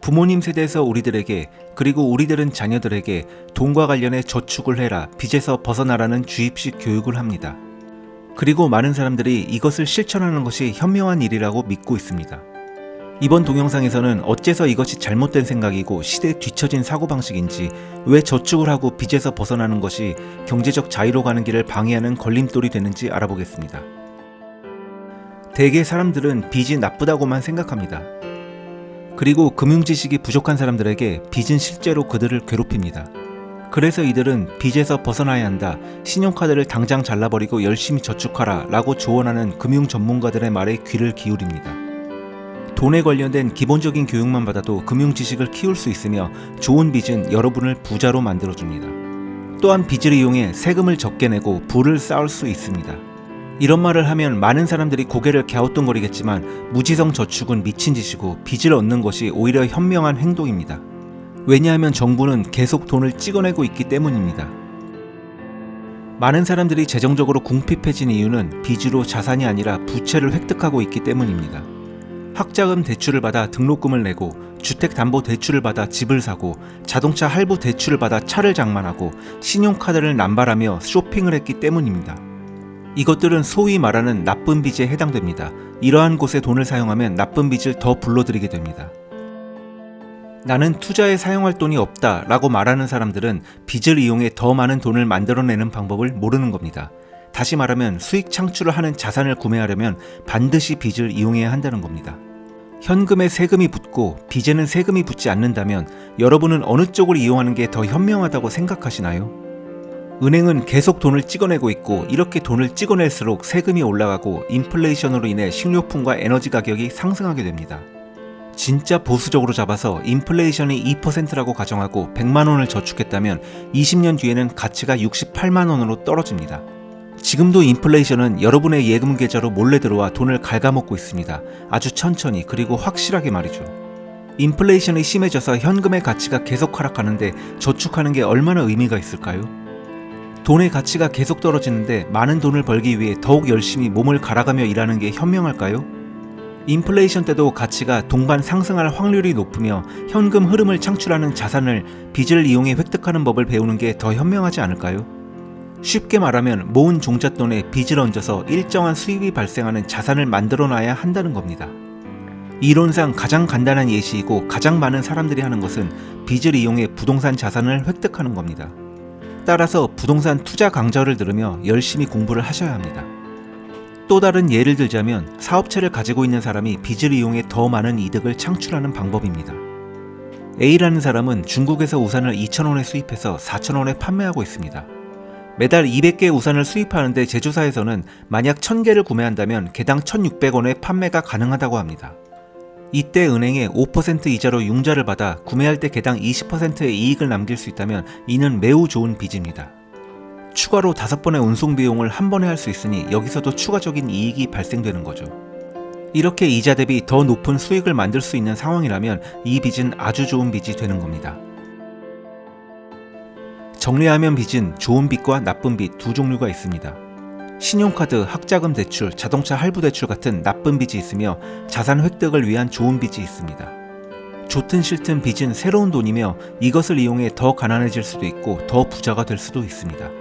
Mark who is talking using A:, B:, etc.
A: 부모님 세대에서 우리들에게 그리고 우리들은 자녀들에게 돈과 관련해 저축을 해라, 빚에서 벗어나라는 주입식 교육을 합니다. 그리고 많은 사람들이 이것을 실천하는 것이 현명한 일이라고 믿고 있습니다. 이번 동영상에서는 어째서 이것이 잘못된 생각이고 시대에 뒤처진 사고방식인지 왜 저축을 하고 빚에서 벗어나는 것이 경제적 자유로 가는 길을 방해하는 걸림돌이 되는지 알아보겠습니다. 대개 사람들은 빚이 나쁘다고만 생각합니다. 그리고 금융 지식이 부족한 사람들에게 빚은 실제로 그들을 괴롭힙니다. 그래서 이들은 빚에서 벗어나야 한다. 신용카드를 당장 잘라버리고 열심히 저축하라. 라고 조언하는 금융 전문가들의 말에 귀를 기울입니다. 돈에 관련된 기본적인 교육만 받아도 금융 지식을 키울 수 있으며 좋은 빚은 여러분을 부자로 만들어줍니다. 또한 빚을 이용해 세금을 적게 내고 부를 쌓을 수 있습니다. 이런 말을 하면 많은 사람들이 고개를 갸우뚱거리겠지만 무지성 저축은 미친 짓이고 빚을 얻는 것이 오히려 현명한 행동입니다. 왜냐하면 정부는 계속 돈을 찍어내고 있기 때문입니다. 많은 사람들이 재정적으로 궁핍해진 이유는 빚으로 자산이 아니라 부채를 획득하고 있기 때문입니다. 학자금 대출을 받아 등록금을 내고 주택담보 대출을 받아 집을 사고 자동차 할부 대출을 받아 차를 장만하고 신용카드를 남발하며 쇼핑을 했기 때문입니다. 이것들은 소위 말하는 나쁜 빚에 해당됩니다. 이러한 곳에 돈을 사용하면 나쁜 빚을 더 불러들이게 됩니다. 나는 투자에 사용할 돈이 없다 라고 말하는 사람들은 빚을 이용해 더 많은 돈을 만들어내는 방법을 모르는 겁니다. 다시 말하면 수익 창출을 하는 자산을 구매하려면 반드시 빚을 이용해야 한다는 겁니다. 현금에 세금이 붙고 빚에는 세금이 붙지 않는다면 여러분은 어느 쪽을 이용하는 게 더 현명하다고 생각하시나요? 은행은 계속 돈을 찍어내고 있고 이렇게 돈을 찍어낼수록 세금이 올라가고 인플레이션으로 인해 식료품과 에너지 가격이 상승하게 됩니다. 진짜 보수적으로 잡아서 인플레이션이 2%라고 가정하고 100만 원을 저축했다면 20년 뒤에는 가치가 68만 원으로 떨어집니다. 지금도 인플레이션은 여러분의 예금 계좌로 몰래 들어와 돈을 갉아먹고 있습니다. 아주 천천히 그리고 확실하게 말이죠. 인플레이션이 심해져서 현금의 가치가 계속 하락하는데 저축하는 게 얼마나 의미가 있을까요? 돈의 가치가 계속 떨어지는데 많은 돈을 벌기 위해 더욱 열심히 몸을 갈아가며 일하는 게 현명할까요? 인플레이션 때도 가치가 동반 상승할 확률이 높으며 현금 흐름을 창출하는 자산을 빚을 이용해 획득하는 법을 배우는 게 더 현명하지 않을까요? 쉽게 말하면 모은 종잣돈에 빚을 얹어서 일정한 수입이 발생하는 자산을 만들어 놔야 한다는 겁니다. 이론상 가장 간단한 예시이고 가장 많은 사람들이 하는 것은 빚을 이용해 부동산 자산을 획득하는 겁니다. 따라서 부동산 투자 강좌를 들으며 열심히 공부를 하셔야 합니다. 또 다른 예를 들자면 사업체를 가지고 있는 사람이 빚을 이용해 더 많은 이득을 창출하는 방법입니다. A라는 사람은 중국에서 우산을 2,000원에 수입해서 4,000원에 판매하고 있습니다. 매달 200개 우산을 수입하는데 제조사에서는 만약 1000개를 구매한다면 개당 1,600원에 판매가 가능하다고 합니다. 이때 은행에 5% 이자로 융자를 받아 구매할 때 개당 20%의 이익을 남길 수 있다면 이는 매우 좋은 빚입니다. 추가로 5번의 운송 비용을 한 번에 할 수 있으니 여기서도 추가적인 이익이 발생되는 거죠. 이렇게 이자 대비 더 높은 수익을 만들 수 있는 상황이라면 이 빚은 아주 좋은 빚이 되는 겁니다. 정리하면 빚은 좋은 빚과 나쁜 빚 두 종류가 있습니다. 신용카드, 학자금 대출, 자동차 할부 대출 같은 나쁜 빚이 있으며 자산 획득을 위한 좋은 빚이 있습니다. 좋든 싫든 빚은 새로운 돈이며 이것을 이용해 더 가난해질 수도 있고 더 부자가 될 수도 있습니다.